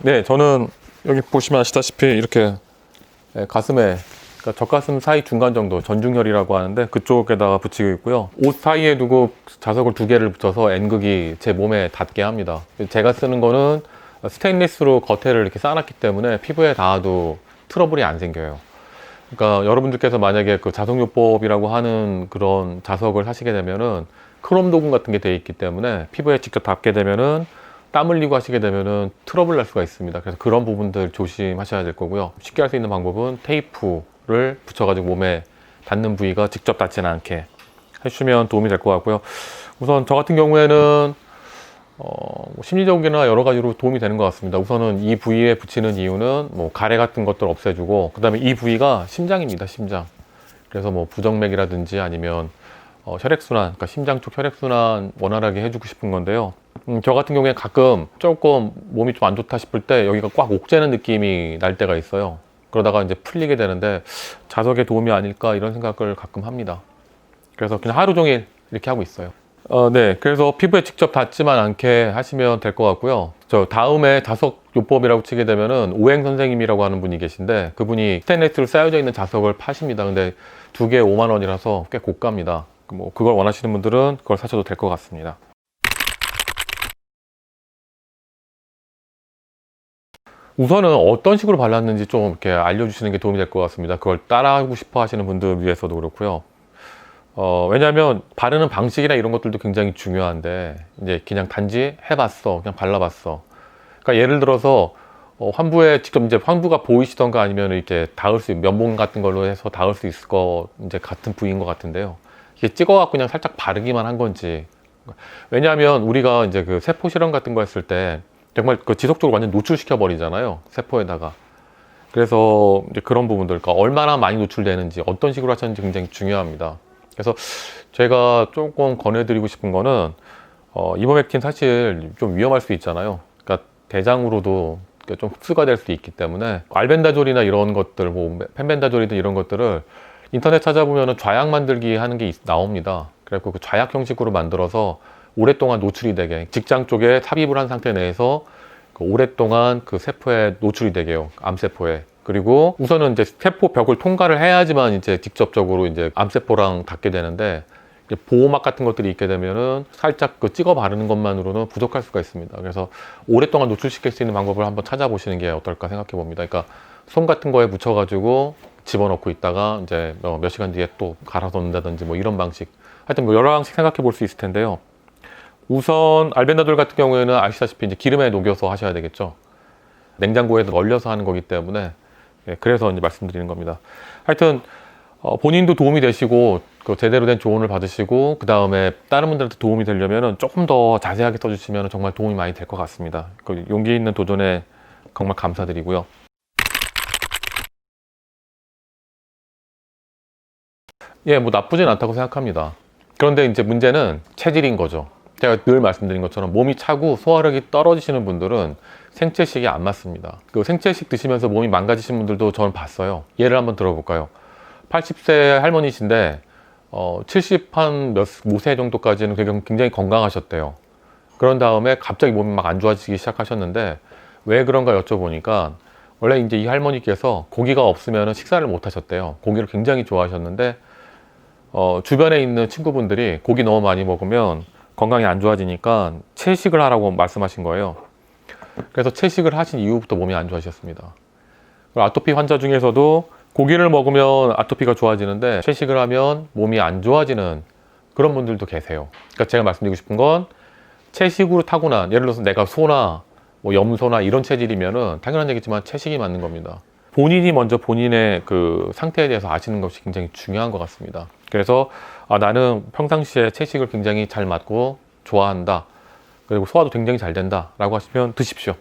네, 저는 여기 보시면 아시다시피 이렇게 예, 가슴에 그러니까 젖가슴 사이 중간 정도 전중혈이라고 하는데 그쪽에다가 붙이고 있고요. 옷 사이에 두고 자석을 두 개를 붙여서 N극이 제 몸에 닿게 합니다. 제가 쓰는 거는 스테인리스로 겉에를 이렇게 쌓아놨기 때문에 피부에 닿아도 트러블이 안 생겨요. 그러니까 여러분들께서 만약에 그 자석요법이라고 하는 그런 자석을 하시게 되면은 크롬 도금 같은 게 돼 있기 때문에 피부에 직접 닿게 되면은 땀 흘리고 하시게 되면은 트러블 날 수가 있습니다. 그래서 그런 부분들 조심하셔야 될 거고요. 쉽게 할 수 있는 방법은 테이프를 붙여가지고 몸에 닿는 부위가 직접 닿지는 않게 해주시면 도움이 될 것 같고요. 우선 저 같은 경우에는 어, 뭐 심리적이나 여러 가지로 도움이 되는 것 같습니다. 우선은 이 부위에 붙이는 이유는 뭐 가래 같은 것들 없애주고 그 다음에 이 부위가 심장입니다. 심장. 그래서 뭐 부정맥이라든지 아니면 어, 혈액순환, 그러니까 심장 쪽 혈액순환 원활하게 해주고 싶은 건데요. 음, 저 같은 경우에 가끔 조금 몸이 좀 안 좋다 싶을 때 여기가 꽉 옥죄는 느낌이 날 때가 있어요. 그러다가 이제 풀리게 되는데 자석의 도움이 아닐까 이런 생각을 가끔 합니다. 그래서 그냥 하루 종일 이렇게 하고 있어요. 어, 네. 그래서 피부에 직접 닿지만 않게 하시면 될 것 같고요. 저 다음에 자석 요법이라고 치게 되면은 오행 선생님이라고 하는 분이 계신데 그분이 스테인레스로 쌓여져 있는 자석을 파십니다. 근데 두 개에 5만 원이라서 꽤 고가입니다. 뭐 그걸 원하시는 분들은 그걸 사셔도 될 것 같습니다. 우선은 어떤 식으로 발랐는지 좀 이렇게 알려주시는 게 도움이 될 것 같습니다. 그걸 따라하고 싶어 하시는 분들 위해서도 그렇고요. 어, 왜냐하면 바르는 방식이나 이런 것들도 굉장히 중요한데 이제 그냥 단지 해봤어, 그냥 발라봤어. 그러니까 예를 들어서 어, 환부에 직접 이제 환부가 보이시던가 아니면 이렇게 닿을 수 면봉 같은 걸로 해서 닿을 수 있을 거 이제 같은 부위인 것 같은데요. 이게 찍어갖고 그냥 살짝 바르기만 한 건지. 왜냐하면 우리가 이제 그 세포 실험 같은 거 했을 때 정말 그 지속적으로 완전 노출시켜 버리잖아요. 세포에다가. 그래서 이제 그런 부분들, 그러니까 얼마나 많이 노출되는지 어떤 식으로 하셨는지 굉장히 중요합니다. 그래서 제가 조금 권해드리고 싶은 거는 어, 이버맥틴 사실 좀 위험할 수 있잖아요. 그러니까 대장으로도 이렇게 좀 흡수가 될 수 있기 때문에 알벤다졸이나 이런 것들, 뭐 펜벤다졸이든 이런 것들을 인터넷 찾아보면 좌약 만들기 하는 게 있- 나옵니다. 그래서 그 좌약 형식으로 만들어서 오랫동안 노출이 되게 직장 쪽에 삽입을 한 상태 내에서 그 오랫동안 그 세포에 노출이 되게요. 암세포에. 그리고 우선은 이제 세포 벽을 통과를 해야지만 이제 직접적으로 이제 암세포랑 닿게 되는데 보호막 같은 것들이 있게 되면은 살짝 그 찍어 바르는 것만으로는 부족할 수가 있습니다. 그래서 오랫동안 노출시킬 수 있는 방법을 한번 찾아보시는 게 어떨까 생각해 봅니다. 그러니까 솜 같은 거에 묻혀가지고 집어넣고 있다가 이제 어, 몇 시간 뒤에 또 갈아서 넣는다든지 뭐 이런 방식. 하여튼 뭐 여러 방식 생각해 볼 수 있을 텐데요. 우선 알벤다돌 같은 경우에는 아시다시피 이제 기름에 녹여서 하셔야 되겠죠. 냉장고에서 얼려서 하는 거기 때문에 예, 그래서 이제 말씀드리는 겁니다. 하여튼 어, 본인도 도움이 되시고 그 제대로 된 조언을 받으시고 그 다음에 다른 분들한테 도움이 되려면은 조금 더 자세하게 써주시면 정말 도움이 많이 될 것 같습니다. 그 용기 있는 도전에 정말 감사드리고요. 예, 뭐 나쁘진 않다고 생각합니다. 그런데 이제 문제는 체질인 거죠. 제가 늘 말씀드린 것처럼 몸이 차고 소화력이 떨어지시는 분들은 생채식이 안 맞습니다. 그 생채식 드시면서 몸이 망가지신 분들도 저는 봤어요. 예를 한번 들어볼까요? 80세 할머니신데 어, 70한5세 정도까지는 굉장히- 굉장히 건강하셨대요. 그런 다음에 갑자기 몸이 막 안 좋아지기 시작하셨는데 왜 그런가 여쭤보니까 원래 이제 이 할머니께서 고기가 없으면 식사를 못 하셨대요. 고기를 굉장히 좋아하셨는데 어, 주변에 있는 친구분들이 고기 너무 많이 먹으면 건강이 안 좋아지니까 채식을 하라고 말씀하신 거예요. 그래서 채식을 하신 이후부터 몸이 안 좋아지셨습니다. 아토피 환자 중에서도 고기를 먹으면 아토피가 좋아지는데 채식을 하면 몸이 안 좋아지는 그런 분들도 계세요. 그러니까 제가 말씀드리고 싶은 건 채식으로 타고난 예를 들어서 내가 소나 뭐 염소나 이런 체질이면은 당연한 얘기지만 채식이 맞는 겁니다. 본인이 먼저 본인의 그 상태에 대해서 아시는 것이 굉장히 중요한 것 같습니다. 그래서 아, 나는 평상시에 채식을 굉장히 잘 맞고 좋아한다. 그리고 소화도 굉장히 잘 된다. 라고 하시면 드십시오.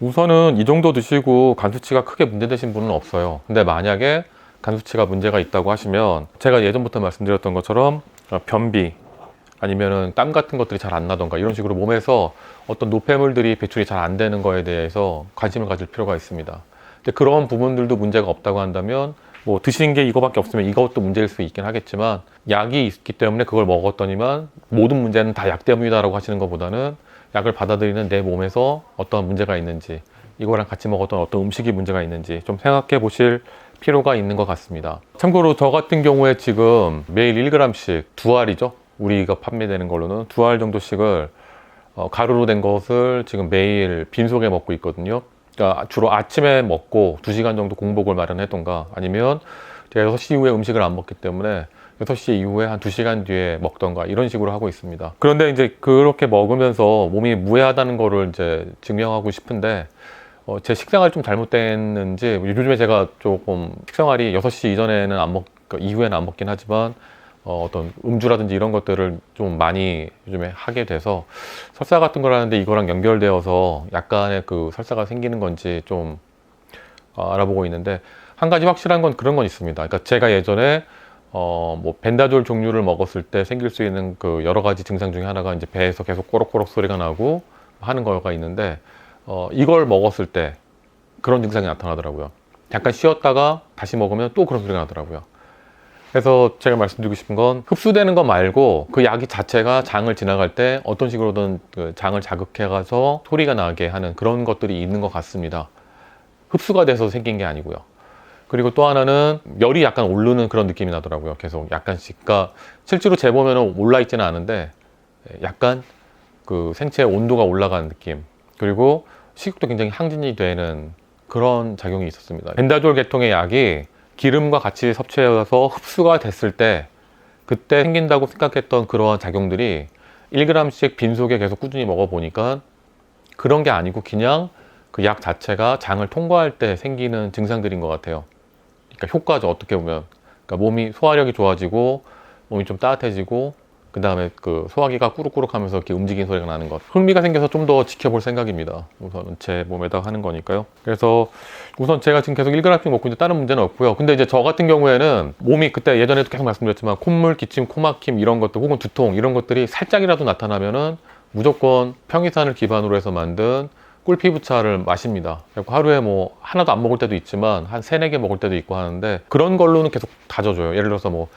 우선은 이 정도 드시고 간 수치가 크게 문제되신 분은 없어요. 근데 만약에 간 수치가 문제가 있다고 하시면 제가 예전부터 말씀드렸던 것처럼 어, 변비 아니면은 땀 같은 것들이 잘 안 나던가 이런 식으로 몸에서 어떤 노폐물들이 배출이 잘 안 되는 거에 대해서 관심을 가질 필요가 있습니다. 근데 그런 부분들도 문제가 없다고 한다면 뭐 드시는 게 이거밖에 없으면 이것도 문제일 수 있긴 하겠지만 약이 있기 때문에 그걸 먹었더니만 모든 문제는 다 약 때문이다라고 하시는 것보다는 약을 받아들이는 내 몸에서 어떤 문제가 있는지 이거랑 같이 먹었던 어떤 음식이 문제가 있는지 좀 생각해 보실 필요가 있는 것 같습니다. 참고로 저 같은 경우에 지금 매일 1g씩 두 알이죠. 우리가 판매되는 걸로는 두 알 정도씩을 어, 가루로 된 것을 지금 매일 빈속에 먹고 있거든요. 그러니까 주로 아침에 먹고 2시간 정도 공복을 마련했던가 아니면 제가 6시 이후에 음식을 안 먹기 때문에 6시 이후에 한 2시간 뒤에 먹던가 이런 식으로 하고 있습니다. 그런데 이제 그렇게 먹으면서 몸이 무해하다는 거를 이제 증명하고 싶은데 어, 제 식생활이 좀 잘못됐는지 요즘에 제가 조금 식생활이 6시 이전에는 안 먹, 그 이후에는 안 먹긴 하지만 어, 어떤 음주라든지 이런 것들을 좀 많이 요즘에 하게 돼서 설사 같은 걸 하는데 이거랑 연결되어서 약간의 그 설사가 생기는 건지 좀 어, 알아보고 있는데 한 가지 확실한 건 그런 건 있습니다. 그러니까 제가 예전에 어, 뭐 벤다졸 종류를 먹었을 때 생길 수 있는 그 여러 가지 증상 중에 하나가 이제 배에서 계속 꼬록꼬록 소리가 나고 하는 거가 있는데 어, 이걸 먹었을 때 그런 증상이 나타나더라고요. 잠깐 쉬었다가 다시 먹으면 또 그런 소리가 나더라고요. 그래서 제가 말씀드리고 싶은 건 흡수되는 것 말고 그 약이 자체가 장을 지나갈 때 어떤 식으로든 그 장을 자극해 가서 소리가 나게 하는 그런 것들이 있는 것 같습니다. 흡수가 돼서 생긴 게 아니고요. 그리고 또 하나는 열이 약간 오르는 그런 느낌이 나더라고요. 계속 약간씩. 그러니까 실제로 재보면 올라 있지는 않은데 약간 그 생체의 온도가 올라가는 느낌. 그리고 식욕도 굉장히 항진이 되는 그런 작용이 있었습니다. 벤다졸 계통의 약이 기름과 같이 섭취해서 흡수가 됐을 때 그때 생긴다고 생각했던 그러한 작용들이 1g씩 빈속에 계속 꾸준히 먹어보니까 그런 게 아니고 그냥 그 약 자체가 장을 통과할 때 생기는 증상들인 것 같아요. 그러니까 효과죠 어떻게 보면. 그러니까 몸이 소화력이 좋아지고 몸이 좀 따뜻해지고 그 다음에 그 소화기가 꾸룩꾸룩 하면서 이렇게 움직이는 소리가 나는 것. 흥미가 생겨서 좀 더 지켜볼 생각입니다. 우선은 제 몸에다 하는 거니까요. 그래서 우선 제가 지금 계속 1g씩 먹고 있는데 다른 문제는 없고요. 근데 이제 저 같은 경우에는 몸이 그때 예전에도 계속 말씀드렸지만 콧물, 기침, 코막힘 이런 것들 혹은 두통 이런 것들이 살짝이라도 나타나면은 무조건 평이산을 기반으로 해서 만든 꿀피부차를 마십니다. 하루에 뭐 하나도 안 먹을 때도 있지만 한 세네 개 먹을 때도 있고 하는데 그런 걸로는 계속 다져줘요. 예를 들어서 뭐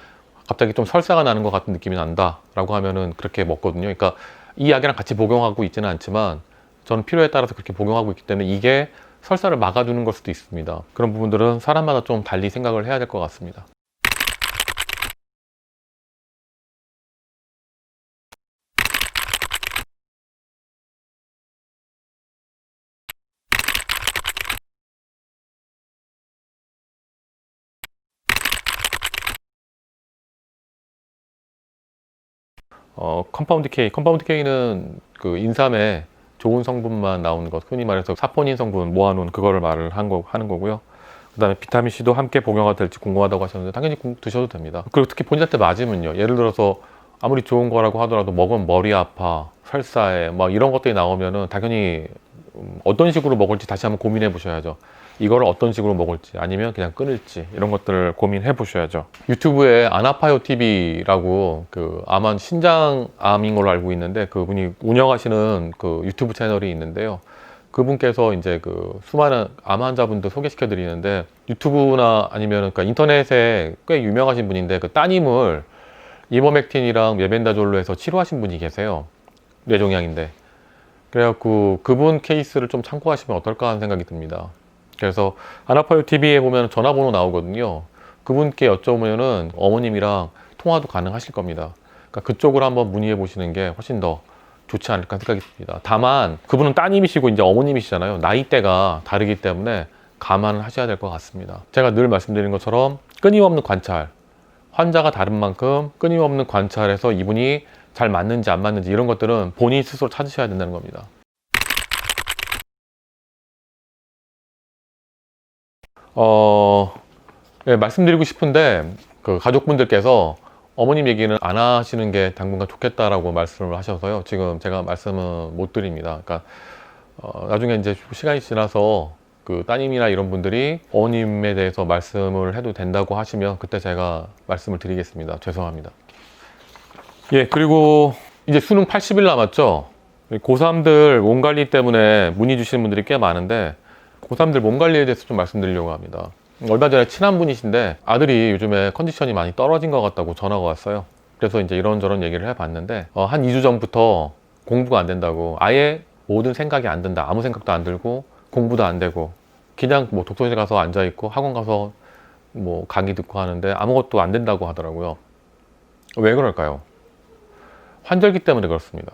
갑자기 좀 설사가 나는 것 같은 느낌이 난다라고 하면은 그렇게 먹거든요. 그러니까 이 약이랑 같이 복용하고 있지는 않지만 저는 필요에 따라서 그렇게 복용하고 있기 때문에 이게 설사를 막아주는 걸 수도 있습니다. 그런 부분들은 사람마다 좀 달리 생각을 해야 될 것 같습니다. 어, 컴파운드 K, 컴파운드 K는 그 인삼에 좋은 성분만 나오는 것, 흔히 말해서 사포닌 성분 모아놓은 그거를 말을 한 거, 하는 거고요. 그 다음에 비타민 C도 함께 복용가 될지 궁금하다고 하셨는데 당연히 궁- 드셔도 됩니다. 그리고 특히 본인한테 맞으면요. 예를 들어서 아무리 좋은 거라고 하더라도 먹으면 머리 아파, 설사해, 막 이런 것들이 나오면은 당연히 음, 어떤 식으로 먹을지 다시 한번 고민해 보셔야죠. 이거를 어떤 식으로 먹을지 아니면 그냥 끊을지 이런 것들을 고민해 보셔야죠. 유튜브에 아나파요 TV라고 그 암은 신장암인 걸로 알고 있는데 그분이 운영하시는 그 유튜브 채널이 있는데요. 그분께서 이제 그 수많은 암 환자분들 소개시켜 드리는데 유튜브나 아니면 그러니까 인터넷에 꽤 유명하신 분인데 그 따님을 이버맥틴이랑 메벤다졸로 해서 치료하신 분이 계세요. 뇌종양인데. 그래갖고 그분 케이스를 좀 참고하시면 어떨까 하는 생각이 듭니다. 그래서 아나파요 TV에 보면 전화번호 나오거든요. 그분께 여쭤보면은 어머님이랑 통화도 가능하실 겁니다. 그러니까 그쪽으로 한번 문의해 보시는 게 훨씬 더 좋지 않을까 생각이 듭니다. 다만 그분은 따님이시고 이제 어머님이시잖아요. 나이대가 다르기 때문에 감안을 하셔야 될 것 같습니다. 제가 늘 말씀드린 것처럼 끊임없는 관찰, 환자가 다른 만큼 끊임없는 관찰에서 이분이 잘 맞는지 안 맞는지 이런 것들은 본인 스스로 찾으셔야 된다는 겁니다. 어, 예, 말씀드리고 싶은데 그 가족분들께서 어머님 얘기는 안 하시는 게 당분간 좋겠다라고 말씀을 하셔서요. 지금 제가 말씀은 못 드립니다. 그러니까 어, 나중에 이제 시간이 지나서 그 따님이나 이런 분들이 어머님에 대해서 말씀을 해도 된다고 하시면 그때 제가 말씀을 드리겠습니다. 죄송합니다. 예, 그리고 이제 수능 80일 남았죠. 고3들 몸 관리 때문에 문의 주시는 분들이 꽤 많은데 고3들 몸 관리에 대해서 좀 말씀드리려고 합니다. 얼마 전에 친한 분이신데 아들이 요즘에 컨디션이 많이 떨어진 것 같다고 전화가 왔어요. 그래서 이제 이런저런 얘기를 해봤는데 어, 한 2주 전부터 공부가 안 된다고 아예 모든 생각이 안 든다. 아무 생각도 안 들고 공부도 안 되고 그냥 뭐 독서실 가서 앉아 있고 학원 가서 뭐 강의 듣고 하는데 아무것도 안 된다고 하더라고요. 왜 그럴까요? 환절기 때문에 그렇습니다.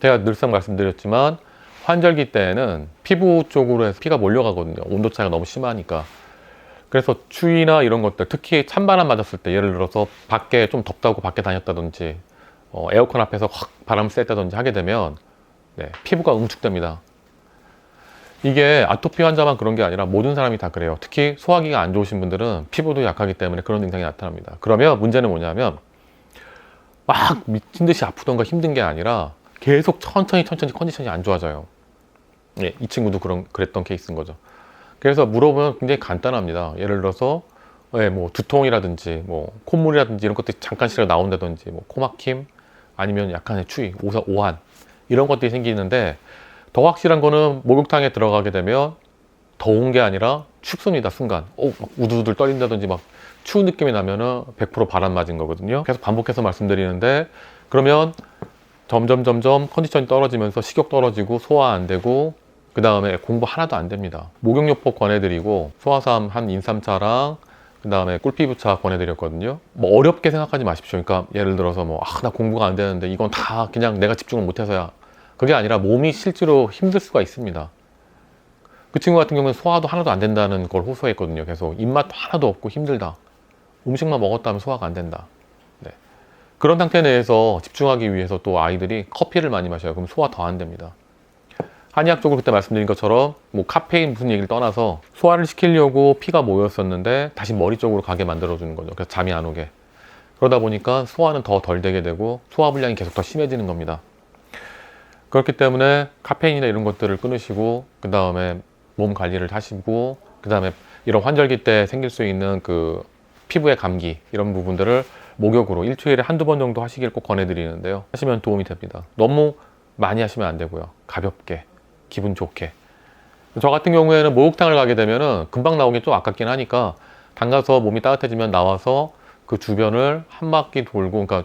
제가 늘상 말씀드렸지만 환절기 때에는 피부 쪽으로 해서 피가 몰려가거든요. 온도 차이가 너무 심하니까. 그래서 추위나 이런 것들, 특히 찬바람 맞았을 때 예를 들어서 밖에 좀 덥다고 밖에 다녔다든지 어, 에어컨 앞에서 확 바람 쐈다든지 하게 되면 네, 피부가 응축됩니다. 이게 아토피 환자만 그런 게 아니라 모든 사람이 다 그래요. 특히 소화기가 안 좋으신 분들은 피부도 약하기 때문에 그런 증상이 나타납니다. 그러면 문제는 뭐냐면 막 미친 듯이 아프던가 힘든 게 아니라 계속 천천히 천천히 컨디션이 안 좋아져요. 예, 이 친구도 그런 그랬던 케이스인 거죠. 그래서 물어보면 굉장히 간단합니다. 예를 들어서 예, 뭐 두통이라든지 뭐 콧물이라든지 이런 것들이 잠깐씩 나온다든지 뭐 코막힘 아니면 약간의 추위, 오사, 오한 이런 것들이 생기는데 더 확실한 거는 목욕탕에 들어가게 되면 더운 게 아니라 춥습니다 순간 어, 막 우두두들 떨린다든지 막 추운 느낌이 나면은 100% 바람 맞은 거거든요. 계속 반복해서 말씀드리는데 그러면 점점 점점 컨디션이 떨어지면서 식욕 떨어지고 소화 안 되고 그 다음에 공부 하나도 안 됩니다. 목욕요법 권해드리고 소화삼 한 인삼차랑 그 다음에 꿀피부차 권해드렸거든요. 뭐 어렵게 생각하지 마십시오. 그러니까 예를 들어서 뭐 아 나 공부가 안 되는데 이건 다 그냥 내가 집중을 못해서야. 그게 아니라 몸이 실제로 힘들 수가 있습니다. 그 친구 같은 경우는 소화도 하나도 안 된다는 걸 호소했거든요. 계속 입맛도 하나도 없고 힘들다 음식만 먹었다 하면 소화가 안 된다 네. 그런 상태 내에서 집중하기 위해서 또 아이들이 커피를 많이 마셔요 그럼 소화 더 안 됩니다 한의학적으로 그때 말씀드린 것처럼 뭐 카페인 무슨 얘기를 떠나서 소화를 시키려고 피가 모였었는데 다시 머리 쪽으로 가게 만들어주는 거죠. 그래서 잠이 안 오게. 그러다 보니까 소화는 더 덜 되게 되고 소화 불량이 계속 더 심해지는 겁니다. 그렇기 때문에 카페인이나 이런 것들을 끊으시고 그 다음에 몸 관리를 하시고 그 다음에 이런 환절기 때 생길 수 있는 그 피부의 감기 이런 부분들을 목욕으로 일주일에 한두 번 정도 하시길 꼭 권해드리는데요. 하시면 도움이 됩니다. 너무 많이 하시면 안 되고요. 가볍게. 기분 좋게. 저 같은 경우에는 목욕탕을 가게 되면은 금방 나오기 좀 아깝긴 하니까 담가서 몸이 따뜻해지면 나와서 그 주변을 한 바퀴 돌고, 그러니까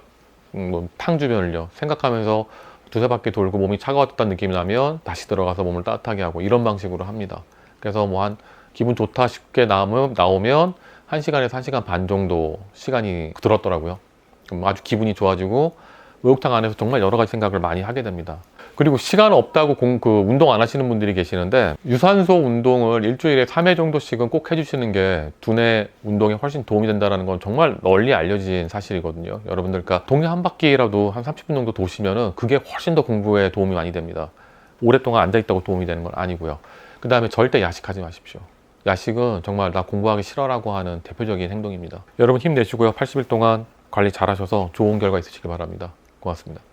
음, 뭐탕 주변을요 생각하면서 두세 바퀴 돌고 몸이 차가웠다는 느낌이 나면 다시 들어가서 몸을 따뜻하게 하고 이런 방식으로 합니다. 그래서 뭐 한 기분 좋다 싶게 나오면, 나오면 1시간에서 1시간 반 정도 시간이 들었더라고요. 그럼 아주 기분이 좋아지고 목욕탕 안에서 정말 여러 가지 생각을 많이 하게 됩니다. 그리고 시간 없다고 공, 그 운동 안 하시는 분들이 계시는데 유산소 운동을 일주일에 3회 정도씩은 꼭 해주시는 게 두뇌 운동에 훨씬 도움이 된다는 건 정말 널리 알려진 사실이거든요. 여러분들, 그러니까 동네 한 바퀴라도 한 30분 정도 도시면은 그게 훨씬 더 공부에 도움이 많이 됩니다. 오랫동안 앉아있다고 도움이 되는 건 아니고요. 그 다음에 절대 야식하지 마십시오. 야식은 정말 나 공부하기 싫어라고 하는 대표적인 행동입니다. 여러분 힘내시고요. 80일 동안 관리 잘 하셔서 좋은 결과 있으시길 바랍니다. 고맙습니다.